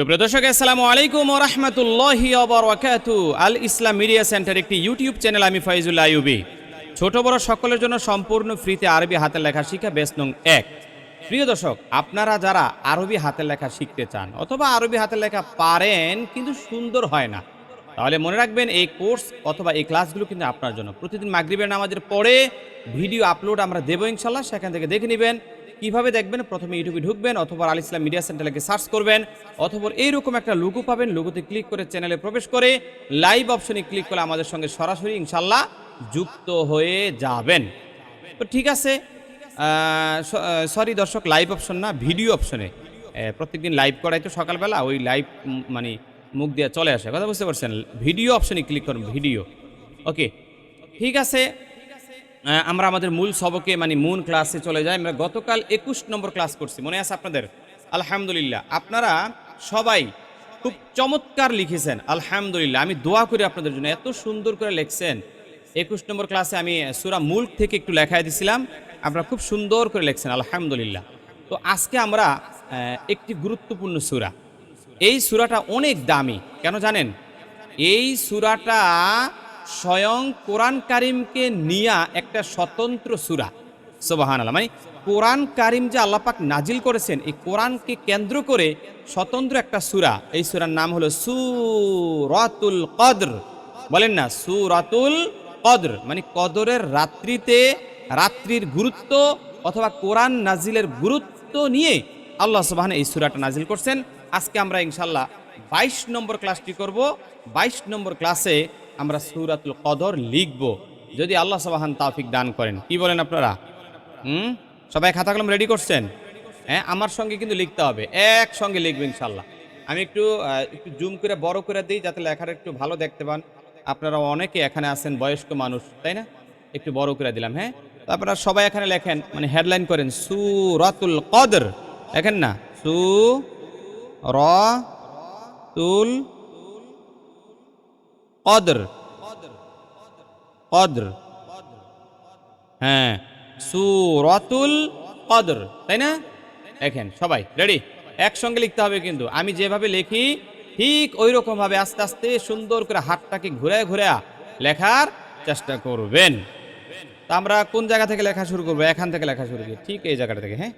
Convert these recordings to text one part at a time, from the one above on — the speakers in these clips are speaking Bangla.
সুপ্রিয় দর্শক, আসসালামু আলাইকুম রহমতুল্লাহি ওবরাকাতু আল ইসলাম মিডিয়া সেন্টার একটি ইউটিউব চ্যানেল, আমি ফাইজুল্লাহ আইয়ুবি। ছোট বড় সকলের জন্য সম্পূর্ণ ফ্রিতে আরবি হাতের লেখা শিক্ষা বেস নং এক। প্রিয় দর্শক, আপনারা যারা আরবি হাতের লেখা শিখতে চান অথবা আরবি হাতের লেখা পারেন, কিন্তু সুন্দর হয় না। তাহলে মনে রাখবেন, এই কোর্স অথবা এই ক্লাসগুলো কিন্তু আপনার জন্য। প্রতিদিন মাগরিবের নামাজের পরে ভিডিও আপলোড আমরা দেবো ইনশাল্লাহ সেখান থেকে দেখে নেবেন। কীভাবে দেখবেন? প্রথমে ইউটিউবে ঢুকবেন অথবা আল ইসলাম মিডিয়া সেন্টারকে সার্চ করবেন, অথবা এইরকম একটা লুগো পাবেন। লুগোতে ক্লিক করে চ্যানেলে প্রবেশ করে লাইভ অপশনে ক্লিক করে আমাদের সঙ্গে সরাসরি ইনশাল্লাহ যুক্ত হয়ে যাবেন। তো ঠিক আছে সরি দর্শক লাইভ অপশন না ভিডিও অপশনে প্রত্যেকদিন লাইভ করাই তো সকালবেলা, ওই লাইভ মানে মুখ দিয়ে চলে আসে। কথা বুঝতে পারছেন? ভিডিও অপশনে ক্লিক করুন ভিডিও ওকে ঠিক আছে। আমরা আমাদের মূল সবকে মানে মূল ক্লাসে চলে যাই। আমরা গতকাল একুশ নম্বর ক্লাস করছি। মনে আছে আপনাদের? আলহামদুলিল্লাহ। আপনারা সবাই খুব চমৎকার লিখেছেন। আলহামদুলিল্লাহ। আমি দোয়া করি আপনাদের জন্য। এত সুন্দর করে লিখছেন। একুশ নম্বর ক্লাসে আমি সুরা মুল্ক থেকে একটু লেখায় দিছিলাম। আপনারা খুব সুন্দর করে লিখছেন। আলহামদুলিল্লাহ। তো আজকে আমরা একটি গুরুত্বপূর্ণ সুরা। এই সুরাটা অনেক দামি। কেন জানেন? এই সুরাটা স্বয়ং কোরআন কারিমকে নিয়া একটা স্বতন্ত্র সুরা। সোবাহান আল্লাহ মানে কোরআন কারিম যে আল্লাপাক নাজিল করেছেন, এই কোরআনকে কেন্দ্র করে স্বতন্ত্র একটা সুরা। এই সুরার নাম হলো সুরাতুল কদর। বলেন না, সুরাতুল কদর। মানে কদরের রাত্রিতে রাত্রির গুরুত্ব অথবা কোরআন নাজিলের গুরুত্ব নিয়ে আল্লাহ সুবাহান এই সুরাটা নাজিল করছেন। আজকে আমরা ইনশাল্লাহ বাইশ নম্বর ক্লাসটি করব। বাইশ নম্বর ক্লাসে আমরা সুরাতুল কদর লিখব। যদি আল্লাহ সুবাহান তাফিক দান করেন। কি বলেন আপনারা? হুম? সবাই খাতা কলম রেডি করছেন? হ্যাঁ আমার সঙ্গে কিন্তু লিখতে হবে। একসঙ্গে লিখবে ইনশাল্লাহ আমি একটু একটু জুম করে বড় করে দিই যাতে লেখাটা একটু ভালো দেখতে পান। আপনারা অনেকে এখানে আছেন, বয়স্ক মানুষ, তাই না? একটু বড় করে দিলাম হ্যাঁ? তো আপনারা সবাই এখানে লেখেন মানে হেডলাইন করেন, সুরাতুল কদর। লেখেন না? সু, র, তুল কদর। কদর। হ্যাঁ সুরতুল কদর, তাই না? দেখেন, সবাই রেডি একসঙ্গে লিখতে হবে কিন্তু। আমি যেভাবে লিখি, ঠিক ওই রকমভাবে আস্তে আস্তে সুন্দর করে হাতটাকে ঘুরে ঘুরে লেখার চেষ্টা করবেন। তা আমরা কোন জায়গা থেকে লেখা শুরু করব? এখান থেকে লেখা শুরু করি। ঠিক এই জায়গাটা থেকে হ্যাঁ?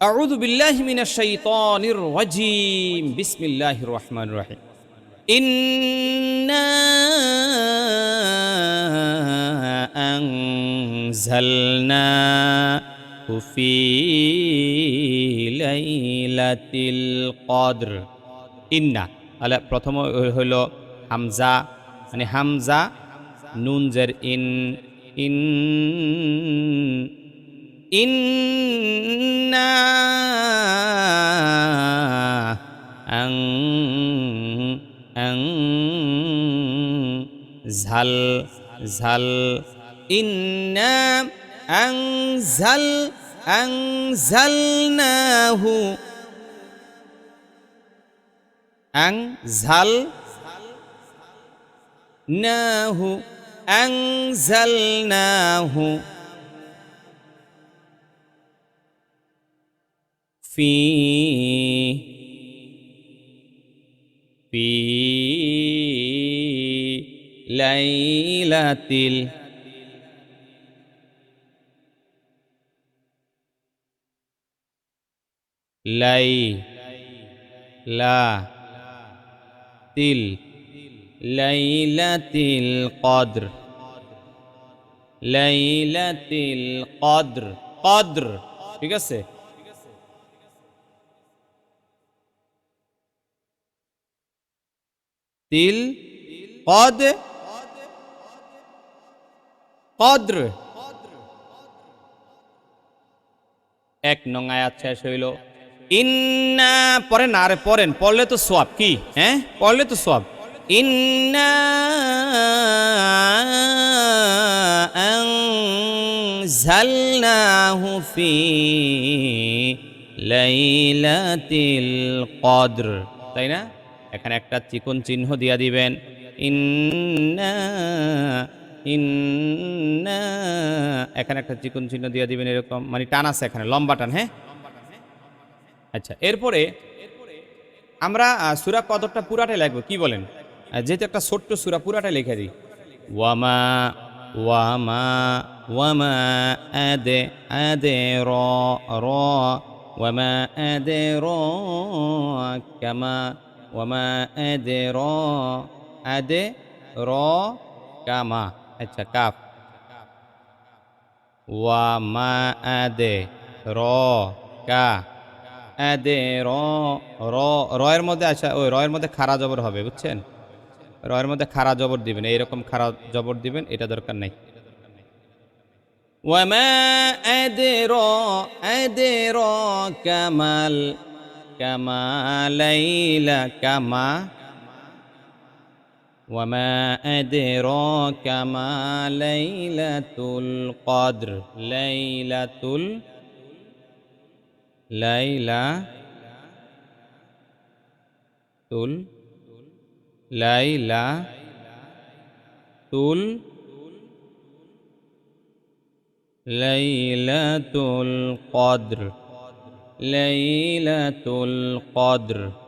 আউযু বিল্লাহি মিনাশ শাইতানির রাজীম। বিসমিল্লাহির রহমানির রহিম। إنا أنزلناه في ليلة القدر ইন্না তাহলে প্রথম হইল হামজা মানে হামজা নুন জের ইন ইন إنا أن ঝাল ঝাল। ইন্না আংঝাল ঝাল আং ঝাল নাহু আং ঝাল নাহু ফি ফি। লাইলাতিল লাই লা তিল লাইলাতিল কদ্র লাইলাতিল কদ্র কদ্র ঠিক আছে তিল কদ কদ্র। এক নং আয়াত শেষ হইল। ইন্না না আরে পড়েন পড়লে তো সোয়াব, কি? হ্যাঁ? পড়লে তো সোয়াব। ইন্না আনজালনাহু ফি লাইলাতিল কদর। তাই না? এখানে একটা চিকন চিহ্ন দিয়া দিবেন। ইন্না এখানে একটা চিকন চিহ্ন দিয়ে দিবেন এরকম মানে টান আছে এখানে, লম্বা টান হ্যাঁ? আচ্ছা এরপরে আমরা সুরা কদরটা পুরাটাই লিখব, কি বলেন? যেহেতু একটা ছোট্ট সুরা, পুরাটাই লিখে দিই। ওয়ামা ওয়ামা ওয়ামা আদে আদে র র, ওয়ামা আদে র, কামা, ওয়ামা আদে র আদে র, কামা। আচ্ছা কাফ। ওয়ামা আদে র কা। আদে র র, রয়ের মধ্যে আচ্ছা ওই রয়ের মধ্যে খারা জবর হবে, বুঝছেন? রয়ের মধ্যে খারা জবর দিবেন, এইরকম খারা জবর দিবেন, এটা দরকার নাই। ওয়ামা আদর আদর কামাল, কামালাইলা কামা وما أدراك ما ليلة القدر ليلة ال... ليلة تل ليلة تل ليلة القدر ليلة القدر.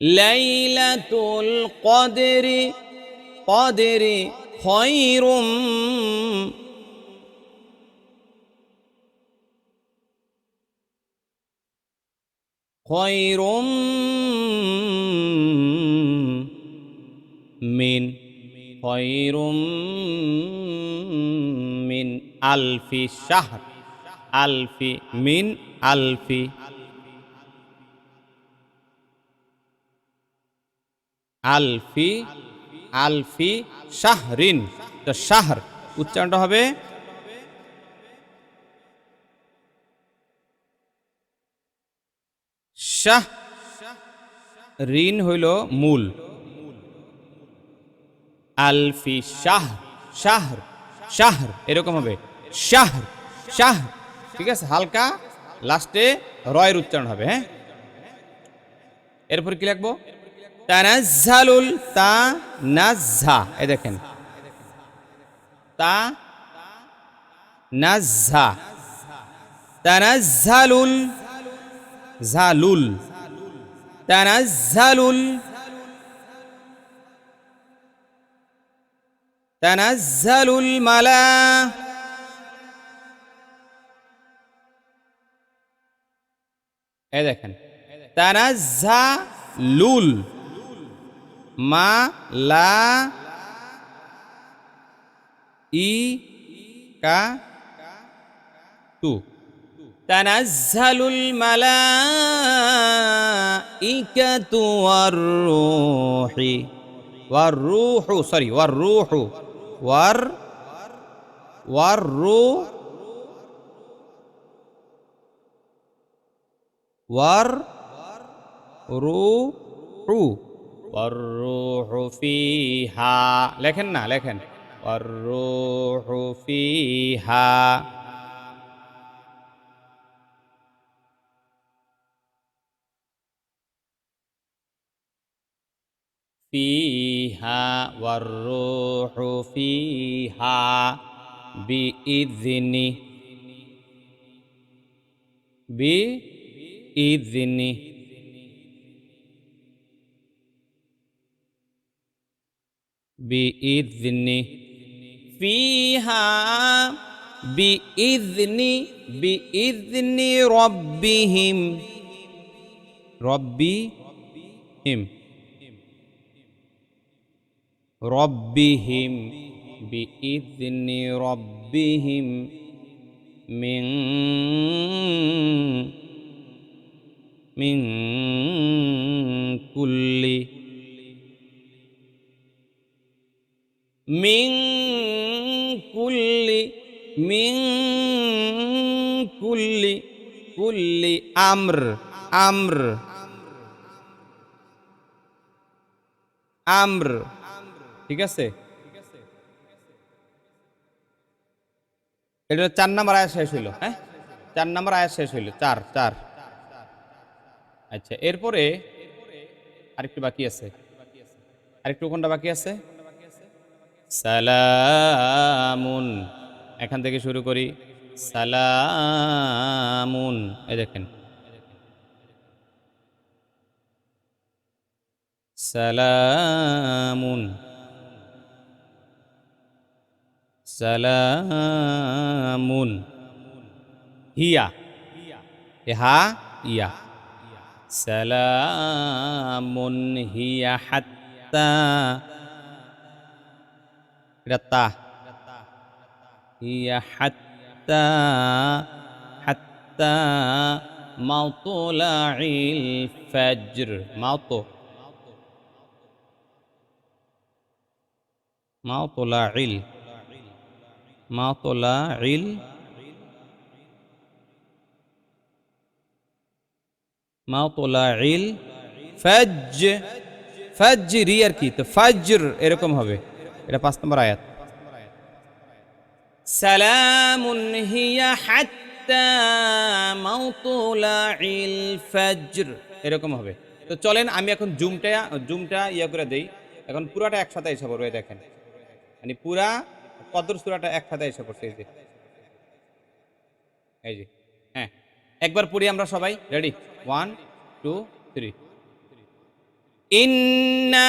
লাইলাতুল কদরি কদরি খয়রুম খয়রুম মিন খয়রুম মিন আলফি শাহর আলফি মিন আলফি আলফি আলফি শাহরিন। তো শাহর উচ্চারণটা হবে? শাহ। ঋণ হইল মূল। আলফি শাহ, শাহর শাহর, এরকম হবে। শাহর শাহ, ঠিক আছে, হালকা, লাস্টে রয়ের উচ্চারণ হবে হ্যাঁ? এরপর কি লিখব? তানাজ্জালুল তা নাজ্জা এ দেখেন। তা নাজ্জা তানাজ্জালুল জালুল। তানাজ্জালুল তানাজ্জালুল মালা। এ দেখেন। তানাজ্জালুল মা লা ই কা তু তানাজ্জালুল মালাইকাতু ওয়ার-রূহি ওয়ার-রূহু সরি ওয়ার-রূহু ওয়ার ওয়ার-রূ ওয়ার রূহু والروح فيها লেখেন না লেখেন والروح فيها فيها والروح فيها بإذنه بإذنه بإذنه فيها بإذن بإذن ربهم ربهم ربهم بإذن ربهم من من كل মিং কুল্লি মিং কুল্লি কুল্লি আম্র আম্র আম্র। ঠিক আছে? এটা চার নম্বর আয়াত শেষ হইল হ্যাঁ? চার নাম্বার আয়াত শেষ হইল, চার চার। আচ্ছা এরপরে আরেকটু বাকি আছে। আরেকটু কোনটা বাকি আছে? সালামুন। এখান থেকে শুরু করি। সালামুন। এই দেখেন। সালামুন। সালামুন। হিয়া। হা, ইয়া। সালামুন হিয়া হাত্তা এটা হিয়া হাত্তা হাত্তা মাতলাইল ফজর। মাতো। মাতলাইল। মাতলাইল। মাতলাইল ফজ ফজরি আর কি, তো ফজর এরকম হবে। এটা পাঁচ নম্বর আয়াত। সালামুন হিয়া হাত্তা এরকম হবে। তো চলেন আমি এখন জুমটা জুমটা ইয়া করে দেই। এখন পুরাটা একসাথে এসে পড়বে দেখেন। মানে পুরা কদর সুরাটা একসাথে এসে পড়ছে, এই যে। এই যে হ্যাঁ। একবার পড়ি আমরা সবাই। রেডি ওয়ান টু থ্রি ইন্না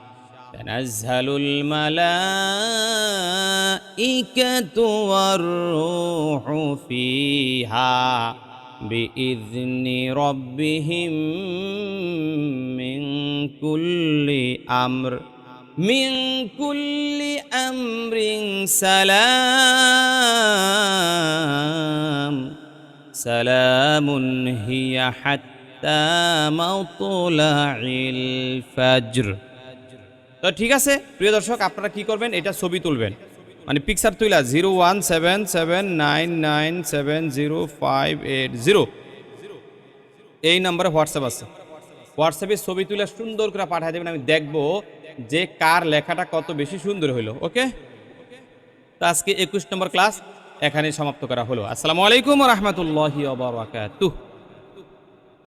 تنزل الملائكة والروح فيها بإذن ربهم من كل أمر من كل أمر سلام. سلام هي حتى مطلع الفجر. তো ঠিক আছে, প্রিয় দর্শক, আপনারা কি করবেন? এটা ছবি তুলবেন। মানে পিকচার তুইলা zero one seven seven nine nine seven zero five eight zero এই নাম্বারে হোয়াটসঅ্যাপ আছে। হোয়াটসঅ্যাপে ছবি তুলে সুন্দর করে পাঠিয়ে দেবেন, আমি দেখব যে কার লেখাটা কত বেশি সুন্দর হলো ওকে? তো আজকে একুশ নম্বর ক্লাস এখানে সমাপ্ত করা হলো। আসসালামু আলাইকুম রহমতুল্লাহি